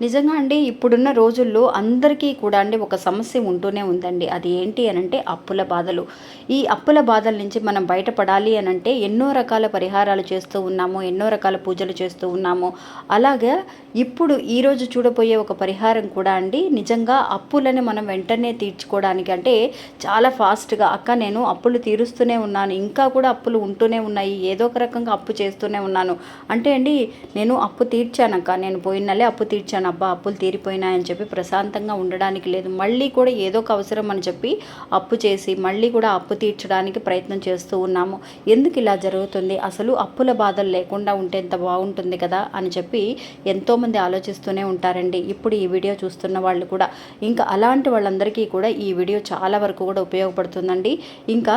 నిజంగా అండి ఇప్పుడున్న రోజుల్లో అందరికీ కూడా అండి ఒక సమస్య ఉంటూనే ఉందండి. అది ఏంటి అని అంటే అప్పుల బాధలు. ఈ అప్పుల బాధల నుంచి మనం బయటపడాలి అని అంటే ఎన్నో రకాల పరిహారాలు చేస్తూ ఉన్నాము ఎన్నో రకాల పూజలు చేస్తూ ఉన్నాము. అలాగే ఇప్పుడు ఈరోజు చూడబోయే ఒక పరిహారం కూడా అండి నిజంగా అప్పులని మనం వెంటనే తీర్చుకోవడానికి అంటే చాలా ఫాస్ట్గా అక్క నేను అప్పులు తీరుస్తూనే ఉన్నాను ఇంకా కూడా అప్పులు ఉంటూనే ఉన్నాయి ఏదో ఒక రకంగా అప్పు చేస్తూనే ఉన్నాను. అంటే అండి నేను అప్పు తీర్చానక్క నేను పోయిన నెలే అప్పు తీర్చాను అబ్బా అప్పులు తీరిపోయినాయని చెప్పి ప్రశాంతంగా ఉండడానికి లేదు. మళ్ళీ కూడా ఏదో ఒక అవసరం అని చెప్పి అప్పు చేసి మళ్ళీ కూడా అప్పు తీర్చడానికి ప్రయత్నం చేస్తూ ఉన్నాము. ఎందుకు ఇలా జరుగుతుంది? అసలు అప్పుల బాధలు లేకుండా ఉంటే ఎంత బాగుంటుంది కదా అని చెప్పి ఎంతోమంది ఆలోచిస్తూనే ఉంటారండి. ఇప్పుడు ఈ వీడియో చూస్తున్న వాళ్ళు కూడా. ఇంకా అలాంటి వాళ్ళందరికీ కూడా ఈ వీడియో చాలా వరకు కూడా ఉపయోగపడుతుందండి. ఇంకా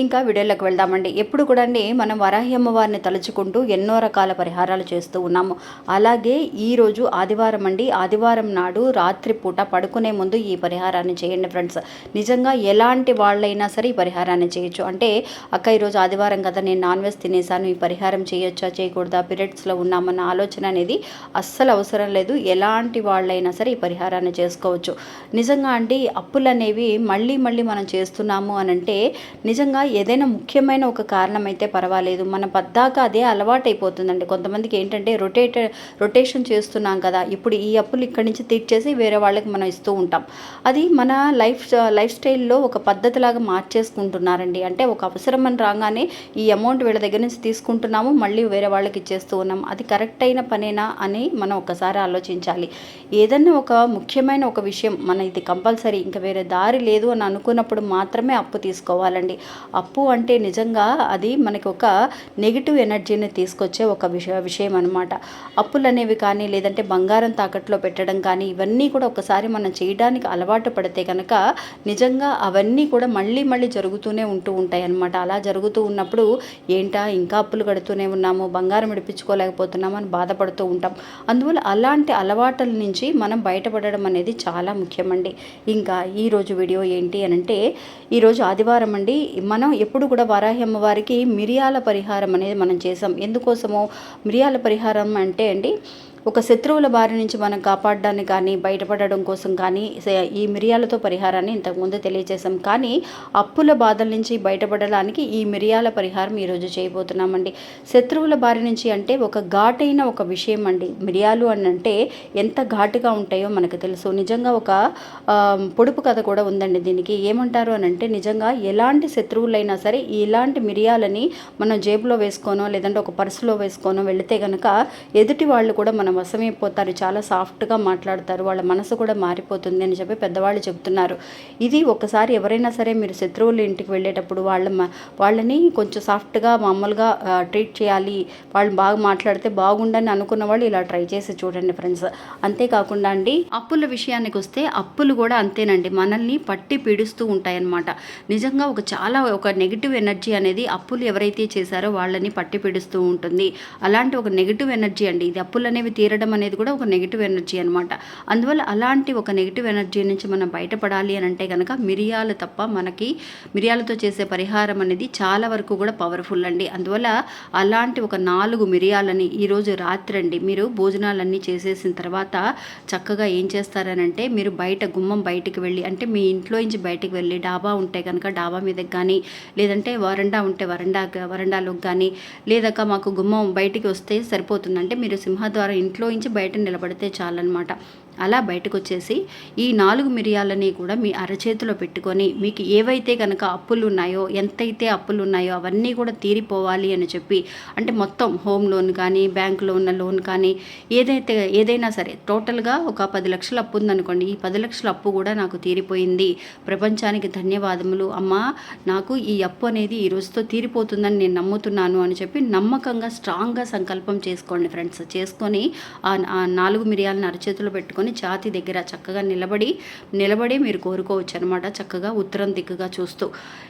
ఇంకా వీడియోలోకి వెళ్దామండి. ఎప్పుడు కూడా అండి మనం వరాహి అమ్మవారిని తలుచుకుంటూ ఎన్నో రకాల పరిహారాలు చేస్తూ ఉన్నాము. అలాగే ఈరోజు ఆదివారం అండి. ఆదివారం నాడు రాత్రి పూట పడుకునే ముందు ఈ పరిహారాన్ని చేయండి ఫ్రెండ్స్. నిజంగా ఎలాంటి వాళ్ళైనా సరే ఈ పరిహారాన్ని చేయొచ్చు. అంటే అక్క ఈరోజు ఆదివారం కదా నేను నాన్ వెజ్ తినేసాను ఈ పరిహారం చేయొచ్చా చేయకూడదా పీరియడ్స్లో ఉన్నామన్న ఆలోచన అనేది అస్సలు అవసరం లేదు. ఎలాంటి వాళ్ళైనా సరే ఈ పరిహారాన్ని చేసుకోవచ్చు. నిజంగా అండి అప్పులు అనేవి మళ్ళీ మళ్ళీ మనం చేస్తున్నాము అని అంటే నిజంగా ఏదైనా ముఖ్యమైన ఒక కారణం అయితే పర్వాలేదు. మన పద్దాక అదే అలవాటు అయిపోతుందండి కొంతమందికి ఏంటంటే రొటేట్ రొటేషన్ చేస్తున్నాం కదా ఇప్పుడు ఈ అప్పులు ఇక్కడి నుంచి తీర్చేసి వేరే వాళ్ళకి మనం ఇస్తూ ఉంటాం. అది మన లైఫ్ లైఫ్ స్టైల్లో ఒక పద్ధతిలాగా మార్చేసుకుంటున్నారండి. అంటే ఒక అవసరం అని రాగానే ఈ అమౌంట్ వీళ్ళ దగ్గర నుంచి తీసుకుంటున్నాము మళ్ళీ వేరే వాళ్ళకి ఇచ్చేస్తూ ఉన్నాం. అది కరెక్ట్ అయిన పనేనా అని మనం ఒకసారి ఆలోచించాలి. ఏదన్నా ఒక ముఖ్యమైన ఒక విషయం మన ఇది కంపల్సరీ ఇంకా వేరే దారి లేదు అని అనుకున్నప్పుడు మాత్రమే అప్పు తీసుకోవాలండి. అప్పు అంటే నిజంగా అది మనకి ఒక నెగిటివ్ ఎనర్జీని తీసుకొచ్చే ఒక విషయ విషయం అనమాట అప్పులు అనేవి కానీ లేదంటే బంగారం తాకట్లో పెట్టడం కానీ ఇవన్నీ కూడా ఒకసారి మనం చేయడానికి అలవాటు పడితే కనుక నిజంగా అవన్నీ కూడా మళ్ళీ మళ్ళీ జరుగుతూనే ఉంటూ ఉంటాయి అన్నమాట. అలా జరుగుతూ ఉన్నప్పుడు ఏంటా ఇంకా అప్పులు కడుతూనే ఉన్నాము బంగారం విడిపించుకోలేకపోతున్నాము అని బాధపడుతూ ఉంటాం. అందువల్ల అలాంటి అలవాటుల నుంచి మనం బయటపడడం అనేది చాలా ముఖ్యమండి. ఇంకా ఈరోజు వీడియో ఏంటి అని అంటే ఈరోజు ఆదివారం అండి మనం ఎప్పుడు కూడా వారాహి అమ్మవారికి మిరియాల పరిహారం అనేది మనం చేసాం. ఎందుకోసమో? మిరియాల పరిహారం అంటే అండి ఒక శత్రువుల బారి నుంచి మనం కాపాడడానికి కానీ బయటపడడం కోసం కానీ ఈ మిరియాలతో పరిహారాన్ని ఇంతకుముందు తెలియజేశాం. కానీ అప్పుల బాధల నుంచి బయటపడడానికి ఈ మిరియాల పరిహారం ఈరోజు చేయబోతున్నామండి. శత్రువుల బారి నుంచి అంటే ఒక ఘాటైన ఒక విషయం అండి. మిరియాలు అని అంటే ఎంత ఘాటుగా ఉంటాయో మనకు తెలుసు. నిజంగా ఒక పొడుపు కథ కూడా ఉందండి దీనికి. ఏమంటారు అని అంటే నిజంగా ఎలాంటి శత్రువులైనా సరే ఇలాంటి మిరియాలని మనం జేబులో వేసుకోనో లేదంటే ఒక పర్సులో వేసుకోనో వెళితే కనుక ఎదుటి వాళ్ళు కూడా మనం వశమైపోతారు చాలా సాఫ్ట్గా మాట్లాడతారు వాళ్ళ మనసు కూడా మారిపోతుంది అని చెప్పి పెద్దవాళ్ళు చెప్తున్నారు ఇది ఒకసారి ఎవరైనా సరే మీరు శత్రువుల ఇంటికి వెళ్ళేటప్పుడు వాళ్ళ వాళ్ళని కొంచెం సాఫ్ట్గా మామూలుగా ట్రీట్ చేయాలి వాళ్ళు బాగా మాట్లాడితే బాగుండని అనుకున్న వాళ్ళు ఇలా ట్రై చేసి చూడండి ఫ్రెండ్స్. అంతేకాకుండా అండి అప్పుల విషయానికి వస్తే అప్పులు కూడా అంతేనండి. మనల్ని పట్టి పీడిస్తూ ఉంటాయన్నమాట. నిజంగా ఒక చాలా ఒక నెగిటివ్ ఎనర్జీ అనేది అప్పులు ఎవరైతే చేశారో వాళ్ళని పట్టి పీడిస్తూ ఉంటుంది. అలాంటి ఒక నెగిటివ్ ఎనర్జీ అండి. ఇది అప్పులు అనేవి తీరడం అనేది కూడా ఒక నెగిటివ్ ఎనర్జీ అనమాట అందువల్ల అలాంటి ఒక నెగిటివ్ ఎనర్జీ నుంచి మనం బయటపడాలి అని అంటే కనుక మిరియాలు తప్ప మనకి మిరియాలతో చేసే పరిహారం అనేది చాలా వరకు కూడా పవర్ఫుల్ అండి. అందువల్ల అలాంటి ఒక నాలుగు మిరియాలని ఈరోజు రాత్రి అండి మీరు భోజనాలన్నీ చేసేసిన తర్వాత చక్కగా ఏం చేస్తారనంటే మీరు బయట గుమ్మం బయటికి వెళ్ళి అంటే మీ ఇంట్లో నుంచి బయటికి వెళ్ళి డాబా ఉంటే కనుక డాబా మీదకి కానీ లేదంటే వరండా ఉంటే వరండా వరండాలోకి కానీ లేదక మాకు గుమ్మం బయటికి వస్తే సరిపోతుందంటే మీరు సింహద్వారం ఇంట్లో నుంచి బయట నిలబడితే చాలన్నమాట. అలా బయటకు వచ్చేసి ఈ నాలుగు మిరియాలని కూడా మీ అరచేతిలో పెట్టుకొని మీకు ఏవైతే కనుక అప్పులు ఉన్నాయో ఎంతైతే అప్పులు ఉన్నాయో అవన్నీ కూడా తీరిపోవాలి అని చెప్పి అంటే మొత్తం హోమ్ లోన్ కానీ బ్యాంకులో ఉన్న లోన్ కానీ ఏదైతే ఏదైనా సరే టోటల్గా ఒక పది లక్షల అప్పు ఉందనుకోండి ఈ పది లక్షల అప్పు కూడా నాకు తీరిపోయింది. ప్రపంచానికి ధన్యవాదములు. అమ్మా నాకు ఈ అప్పు అనేది ఈ రోజుతో తీరిపోతుందని నేను నమ్ముతున్నాను అని చెప్పి నమ్మకంగా స్ట్రాంగ్గా సంకల్పం చేసుకోండి ఫ్రెండ్స్. చేసుకొని ఆ ఆ నాలుగు మిరియాలను అరచేతిలో పెట్టుకొని ఛాతి దగ్గర చక్కగా నిలబడి నిలబడి మీరు కోరుకోవచ్చు అనమాట చక్కగా ఉత్తరం దిక్కుగా చూస్తూ.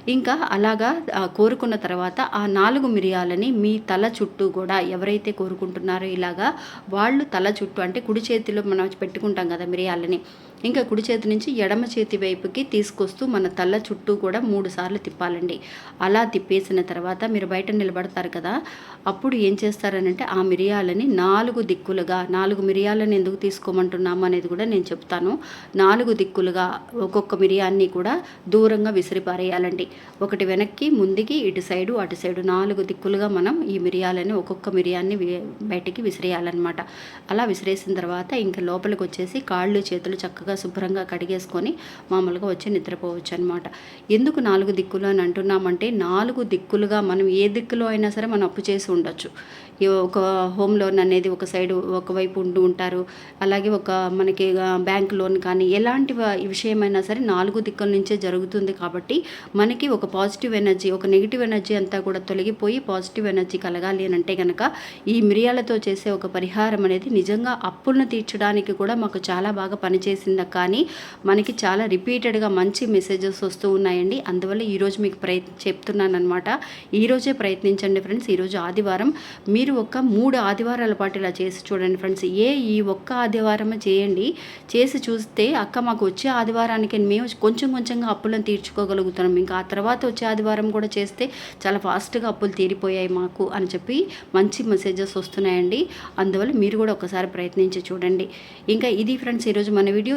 ఇంకా అలాగా కోరుకున్న తర్వాత ఆ నాలుగు మిరియాలని మీ తల చుట్టూ కూడా ఎవరైతే కోరుకుంటున్నారో ఇలాగా వాళ్ళు తల చుట్టూ అంటే కుడి చేతిలో మనం పెట్టుకుంటాం కదా మిరియాలని ఇంకా కుడి చేతి నుంచి ఎడమ చేతి వైపుకి తీసుకొస్తూ మన తల చుట్టూ కూడా మూడు సార్లు తిప్పాలండి. అలా తిప్పేసిన తర్వాత మీరు బయట నిలబడతారు కదా అప్పుడు ఏం చేస్తారనంటే ఆ మిరియాలని నాలుగు దిక్కులుగా నాలుగు మిరియాలను ఎందుకు తీసుకోమంటున్నాము అనేది కూడా నేను చెప్తాను. నాలుగు దిక్కులుగా ఒక్కొక్క మిరియాన్ని కూడా దూరంగా విసిరిపారేయాలండి ఒకటి వెనక్కి ముందుకి ఇటు సైడు అటు సైడు నాలుగు దిక్కులుగా మనం ఈ మిరియాలని ఒక్కొక్క మిరియాన్ని బయటికి విసిరేయాలన్నమాట. అలా విసిరేసిన తర్వాత ఇంకా లోపలికి వచ్చేసి కాళ్ళు చేతులు చక్కగా శుభ్రంగా కడిగేసుకొని మామూలుగా వచ్చి నిద్రపోవచ్చు అనమాట ఎందుకు నాలుగు దిక్కులు అని అంటున్నామంటే నాలుగు దిక్కులుగా మనం ఏ దిక్కులో అయినా సరే మనం అప్పు చేసి ఉండొచ్చు. ఒక హోమ్ లోన్ అనేది ఒక సైడ్ ఒకవైపు ఉంటూ ఉంటారు. అలాగే ఒక మనకి బ్యాంక్ లోన్ కానీ ఎలాంటి విషయమైనా సరే నాలుగు దిక్కుల నుంచే జరుగుతుంది కాబట్టి మనకి ఒక పాజిటివ్ ఎనర్జీ ఒక నెగిటివ్ ఎనర్జీ అంతా కూడా తొలగిపోయి పాజిటివ్ ఎనర్జీ కలగాలి అని అంటే కనుక ఈ మిరియాలతో చేసే ఒక పరిహారం అనేది నిజంగా అప్పులను తీర్చడానికి కూడా మాకు చాలా బాగా పనిచేసింది కానీ మనకి చాలా రిపీటెడ్గా మంచి మెసేజెస్ వస్తూ ఉన్నాయండి. అందువల్ల ఈరోజు మీకు ప్రయత్ చెప్తున్నాను అనమాట ఈరోజే ప్రయత్నించండి ఫ్రెండ్స్. ఈరోజు ఆదివారం మీరు ఒక మూడు ఆదివారాల పాటు ఇలా చేసి చూడండి ఫ్రెండ్స్. ఏ ఈ ఒక్క ఆదివారమే చేయండి. చేసి చూస్తే అక్క మాకు వచ్చే ఆదివారానికి మేము కొంచెం కొంచెంగా అప్పులను తీర్చుకోగలుగుతున్నాం. ఇంకా ఆ తర్వాత వచ్చే ఆదివారం కూడా చేస్తే చాలా ఫాస్ట్గా అప్పులు తీరిపోయాయి మాకు అని చెప్పి మంచి మెసేజెస్ వస్తున్నాయండి. అందువల్ల మీరు కూడా ఒకసారి ప్రయత్నించి చూడండి. ఇంకా ఇది ఫ్రెండ్స్ ఈరోజు మన వీడియో.